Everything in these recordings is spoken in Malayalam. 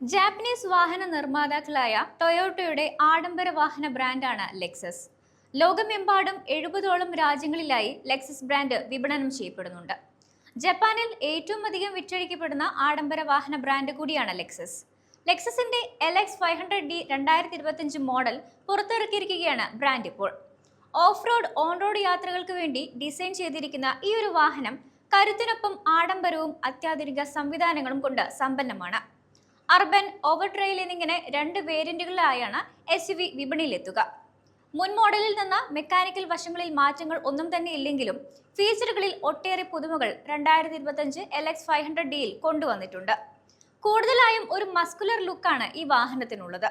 ജാപ്പനീസ് വാഹന നിർമ്മാതാക്കളായ ടൊയോട്ടയുടെ ആഡംബര വാഹന ബ്രാൻഡാണ് ലെക്സസ് ലോകമെമ്പാടും എഴുപതോളം രാജ്യങ്ങളിലായി ലെക്സസ് ബ്രാൻഡ് വിപണനം ചെയ്യപ്പെടുന്നുണ്ട്. ജപ്പാനിൽ ഏറ്റവും അധികം വിറ്റഴിക്കപ്പെടുന്ന ആഡംബര വാഹന ബ്രാൻഡ് കൂടിയാണ് Lexus ലെക്സസിന്റെ L X five hundred D രണ്ടായിരത്തി ഇരുപത്തിയഞ്ച് മോഡൽ പുറത്തിറക്കിയിരിക്കുകയാണ് ബ്രാൻഡ് ഇപ്പോൾ. ഓഫ് റോഡ് ഓൺ റോഡ് യാത്രകൾക്ക് വേണ്ടി ഡിസൈൻ ചെയ്തിരിക്കുന്ന ഈ ഒരു വാഹനം കരുത്തിനൊപ്പം ആഡംബരവും അത്യാധുനിക സംവിധാനങ്ങളും കൊണ്ട് സമ്പന്നമാണ്. അർബൻ ഓവർ ട്രെയിൽ എന്നിങ്ങനെ രണ്ട് വേരിയന്റുകളിലായാണ് എസ് യു വി വിപണിയിലെത്തുക. മുൻ മോഡലിൽ നിന്ന് മെക്കാനിക്കൽ വശങ്ങളിൽ മാറ്റങ്ങൾ ഒന്നും തന്നെ ഇല്ലെങ്കിലും ഫീച്ചറുകളിൽ ഒട്ടേറെ പുതുമകൾ രണ്ടായിരത്തി ഇരുപത്തഞ്ച് എൽ എക്സ് ഫൈവ് ഹൺഡ്രഡ് ഡിയിൽ കൊണ്ടുവന്നിട്ടുണ്ട്. കൂടുതലായും ഒരു മസ്കുലർ ലുക്കാണ് ഈ വാഹനത്തിനുള്ളത്.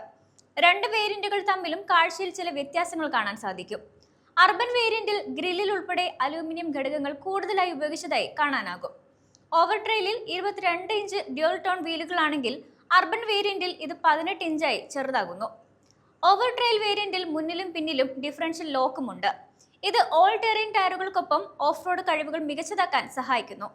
രണ്ട് വേരിയന്റുകൾ തമ്മിലും കാഴ്ചയിൽ ചില വ്യത്യാസങ്ങൾ കാണാൻ സാധിക്കും. അർബൻ വേരിയന്റിൽ ഗ്രില്ലിൽ ഉൾപ്പെടെ അലൂമിനിയം ഘടകങ്ങൾ കൂടുതലായി ഉപയോഗിച്ചതായി കാണാനാകും. ഓവർ ട്രെയിലിൽ ഇരുപത്തിരണ്ട് ഇഞ്ച് ഡ്യുവൽ ടോൺ വീലുകളാണെങ്കിൽ അർബൻ വേരിയന്റിൽ ഇത് പതിനെട്ട് ഇഞ്ചായി ചെറുതാകുന്നു. ഓവർ ട്രെയിൽ വേരിയന്റിൽ മുന്നിലും പിന്നിലും ഡിഫറൻഷ്യൽ ലോക്കുമുണ്ട് ഇത് ഓൾ ടെറിൻ ടയറുകൾക്കൊപ്പം ഓഫ് റോഡ് കഴിവുകൾ മികച്ചതാക്കാൻ സഹായിക്കുന്നു.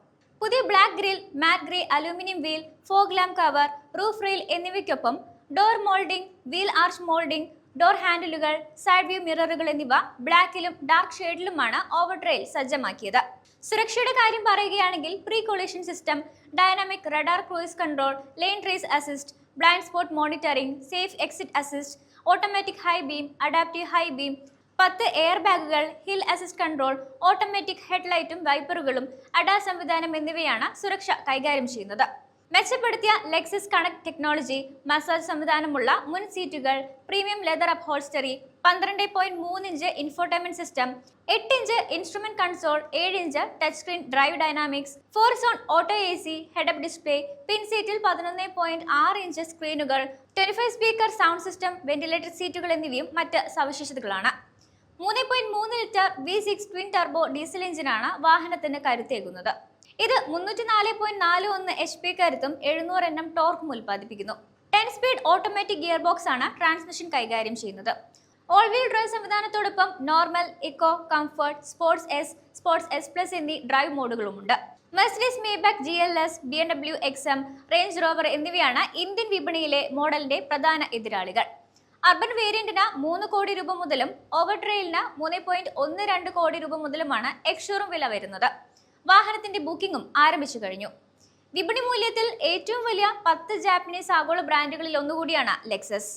പുതിയ black grill matte grey aluminium wheel fog lamp cover roof rail എന്നിവയ്ക്കൊപ്പം door moulding wheel arch moulding door ഹാൻഡിലുകൾ സൈഡ് വ്യൂ മിററുകൾ എന്നിവ ബ്ലാക്കിലും ഡാർക്ക് ഷെയ്ഡിലുമാണ് ഓവർ ട്രെയിൽ സജ്ജമാക്കിയത്. സുരക്ഷയുടെ കാര്യം പറയുകയാണെങ്കിൽ pre collision system dynamic radar cruise control lane trace assist blind spot monitoring safe exit assist automatic high beam adaptive high beam പത്ത് എയർ ബാഗുകൾ ഹിൽ അസിസ്റ്റ് കൺട്രോൾ ഓട്ടോമാറ്റിക് ഹെഡ്ലൈറ്റും വൈപ്പറുകളും അഡാ സംവിധാനം എന്നിവയാണ് സുരക്ഷ കൈകാര്യം ചെയ്യുന്നത്. മെച്ചപ്പെടുത്തിയ ലെക്സിസ് കണക്ട് ടെക്നോളജി മസാജ് സംവിധാനമുള്ള മുൻ സീറ്റുകൾ പ്രീമിയം ലെതർ അപ്ഹോൾസ്റ്ററി പന്ത്രണ്ട് പോയിന്റ് മൂന്ന് ഇഞ്ച് ഇൻഫോർടൈൻമെന്റ് സിസ്റ്റം എട്ട് ഇഞ്ച് ഇൻസ്ട്രുമെന്റ് കൺസോൾ ഏഴ് inch touch screen drive dynamics four zone auto A C head up display പിൻ സീറ്റിൽ പതിനൊന്ന് പോയിന്റ് ആറ് inch സ്ക്രീനുകൾ twenty five speaker sound system ventilated സീറ്റുകൾ എന്നിവയും മറ്റ് സവിശേഷതകളാണ്. മൂന്ന് പോയിന്റ് മൂന്ന് litre V six twin turbo diesel എഞ്ചിനാണ് വാഹനത്തിന് കരുത്തേകുന്നത്. ഇത് മുന്നൂറ്റി നാല് പോയിന്റ് നാല് ഒന്ന് എച്ച് പി കരുത്തും എഴുന്നൂറ് എണ്ണം ടോർക്കും ഉൽപ്പാദിപ്പിക്കുന്നു. Ten speed automatic gear box ആണ് ട്രാൻസ്മിഷൻ കൈകാര്യം ചെയ്യുന്നത്. All wheel drive സംവിധാനത്തോടൊപ്പം normal eco comfort sports S sports S plus എന്നീ drive മോഡുകളുമുണ്ട് Mercedes Maybach G L S B M W X Range Rover എന്നിവയാണ് ഇന്ത്യൻ വിപണിയിലെ മോഡലിന്റെ പ്രധാന എതിരാളികൾ. അർബൻ വേരിയന്റിന് മൂന്ന് കോടി രൂപ മുതലും ഓവർ ട്രെയിലിന് മൂന്ന് പോയിന്റ് ഒന്ന് രണ്ട് കോടി രൂപ മുതലുമാണ് എക്സ്ഷോറും വില വരുന്നത്. വാഹനത്തിന്റെ ബുക്കിംഗും ആരംഭിച്ചു കഴിഞ്ഞു. വിപണി മൂല്യത്തിൽ ഏറ്റവും വലിയ പത്ത് ജാപ്പനീസ് ആഗോള ബ്രാൻഡുകളിൽ ഒന്നുകൂടിയാണ് ലെക്സസ്